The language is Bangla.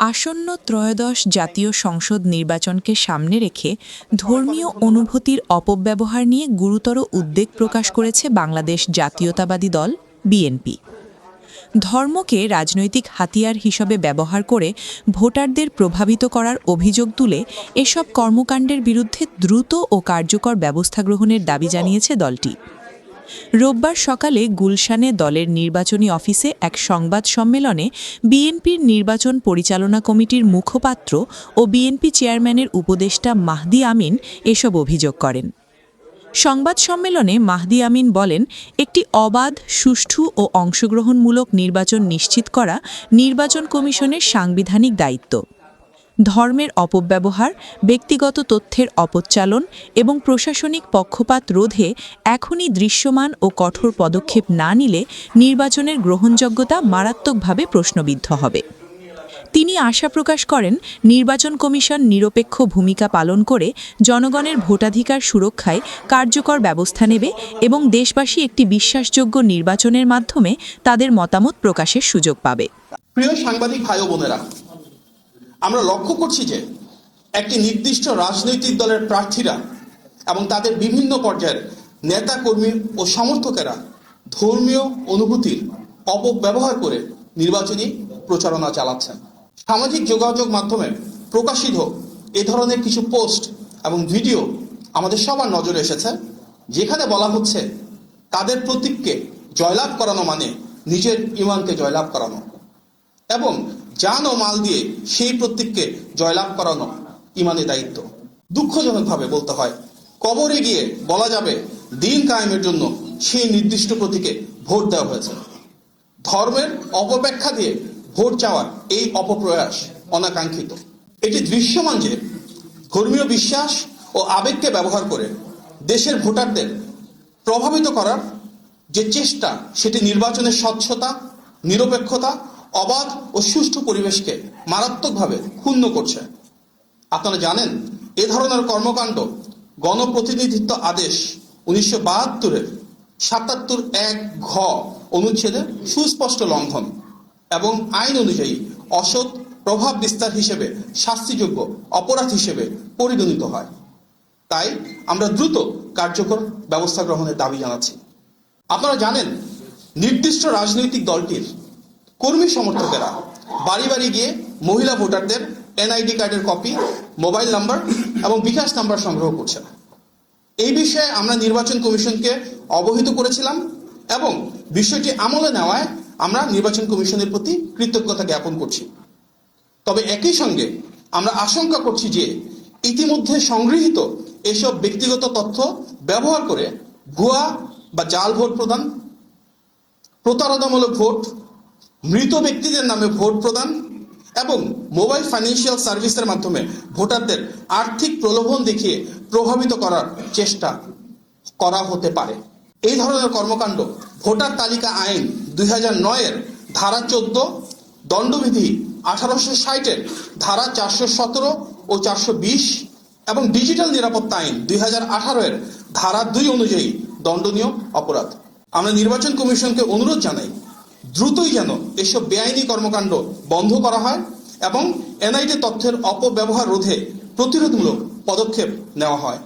আসন্ন ত্রয়োদশ জাতীয় সংসদ নির্বাচনকে সামনে রেখে ধর্মীয় অনুভূতির অপব্যবহার নিয়ে গুরুতর উদ্বেগ প্রকাশ করেছে বাংলাদেশ জাতীয়তাবাদী দল, বিএনপি। ধর্মকে রাজনৈতিক হাতিয়ার হিসেবে ব্যবহার করে ভোটারদের প্রভাবিত করার অভিযোগ তুলে এসব কর্মকাণ্ডের বিরুদ্ধে দ্রুত ও কার্যকর ব্যবস্থা গ্রহণের দাবি জানিয়েছে দলটি। রোববার সকালে গুলশানে দলের নির্বাচনী অফিসে এক সংবাদ সম্মেলনে বিএনপির নির্বাচন পরিচালনা কমিটির মুখপাত্র ও বিএনপি চেয়ারম্যানের উপদেষ্টা মাহদি আমিন এসব অভিযোগ করেন। সংবাদ সম্মেলনে মাহদি আমিন বলেন, একটি অবাধ, সুষ্ঠু ও অংশগ্রহণমূলক নির্বাচন নিশ্চিত করা নির্বাচন কমিশনের সাংবিধানিক দায়িত্ব। ধর্মের অপব্যবহার, ব্যক্তিগত তথ্যের অপচালন এবং প্রশাসনিক পক্ষপাত রোধে এখনই দৃশ্যমান ও কঠোর পদক্ষেপ না নিলে নির্বাচনের গ্রহণযোগ্যতা মারাত্মকভাবে প্রশ্নবিদ্ধ হবে। তিনি আশা প্রকাশ করেন, নির্বাচন কমিশন নিরপেক্ষ ভূমিকা পালন করে জনগণের ভোটাধিকার সুরক্ষায় কার্যকর ব্যবস্থা নেবে এবং দেশবাসী একটি বিশ্বাসযোগ্য নির্বাচনের মাধ্যমে তাদের মতামত প্রকাশের সুযোগ পাবে। প্রিয় সাংবাদিক ভাই বোনেরা আমরা লক্ষ্য করছি যে একটি নির্দিষ্ট রাজনৈতিক দলের প্রার্থীরা এবং তাদের বিভিন্ন পর্যায়ের নেতা কর্মী ও সমর্থকেরা ধর্মীয় অনুভূতির অপব্যবহার করে নির্বাচনী প্রচারণা চালাচ্ছেন। সামাজিক যোগাযোগ মাধ্যমে প্রকাশিত এ ধরনের কিছু পোস্ট এবং ভিডিও আমাদের সবার নজরে এসেছে, যেখানে বলা হচ্ছে, তাদের প্রতীককে জয়লাভ করানো মানে নিজের ইমানকে জয়লাভ করানো। এবং জান ও মাল দিয়ে সেই প্রত্যেককে জয়লাভ করানো ইমানের দায়িত্ব। দুঃখজনকভাবে বলতে হয়, কবরে গিয়ে বলা যাবে, দিন কায়েমের জন্য সেই নির্দিষ্ট প্রতীকে ভোট দেওয়া হয়েছে। ধর্মের অপব্যাখ্যা দিয়ে ভোট চাওয়ার এই অপপ্রয়াস অনাকাঙ্ক্ষিত। এটি দৃশ্যমান যে ধর্মীয় বিশ্বাস ও আবেগকে ব্যবহার করে দেশের ভোটারদের প্রভাবিত করার যে চেষ্টা, সেটি নির্বাচনের স্বচ্ছতা, নিরপেক্ষতা অবাধ ও সুষ্ঠু পরিবেশকে মারাত্মকভাবে ক্ষুণ্ণ করছে। আপনারা জানেন, এ ধরনের কর্মকাণ্ড গণপ্রতিনিধিত্ব আদেশ উনিশশো বাহাত্তরের সাতাত্তর এক ঘ অনুচ্ছেদে সুস্পষ্ট লঙ্ঘন এবং আইন অনুযায়ী অসৎ প্রভাব বিস্তার হিসেবে শাস্তিযোগ্য অপরাধ হিসেবে পরিগণিত হয়। তাই আমরা দ্রুত কার্যকর ব্যবস্থা গ্রহণের দাবি জানাচ্ছি। আপনারা জানেন, নির্দিষ্ট রাজনৈতিক দলটির কর্মী সমর্থকেরা বাড়ি বাড়ি গিয়ে মহিলা ভোটারদের এনআইডি কার্ডের কপি, মোবাইল নাম্বার এবং বিকাশ নাম্বার সংগ্রহ করছেন। এই বিষয়ে আমরা নির্বাচন কমিশনকে অবহিত করেছিলাম এবং বিষয়টি আমলে নেওয়ায় আমরা নির্বাচন কমিশনের প্রতি কৃতজ্ঞতা জ্ঞাপন করছি। তবে একই সঙ্গে আমরা আশঙ্কা করছি যে ইতিমধ্যে সংগৃহীত এসব ব্যক্তিগত তথ্য ব্যবহার করে ভুয়া বা জাল ভোট প্রদান, প্রতারণামূলক ভোট মৃত ব্যক্তিদের নামে ভোট প্রদান এবং মোবাইল ফাইন্যান্সিয়াল সার্ভিসের মাধ্যমে ভোটারদের আর্থিক প্রলোভন দেখিয়ে প্রভাবিত করার চেষ্টা করা হতে পারে। এই ধরনের কর্মকাণ্ড ভোটার তালিকা আইন দুই নয়ের ধারা চোদ্দ, দণ্ডবিধি আঠারোশো ষাটের ধারা চারশো সতেরো ও চারশো বিশ এবং ডিজিটাল নিরাপত্তা আইন দুই হাজার আঠারোয়ের ধারা দুই অনুযায়ী দণ্ডনীয় অপরাধ। আমরা নির্বাচন কমিশনকে অনুরোধ জানাই দ্রুতই যেন এসব বেআইনি কর্মকাণ্ড বন্ধ করা হয় এবং এনআইডি তথ্যের অপব্যবহার রোধে প্রতিরোধমূলক পদক্ষেপ নেওয়া হয়।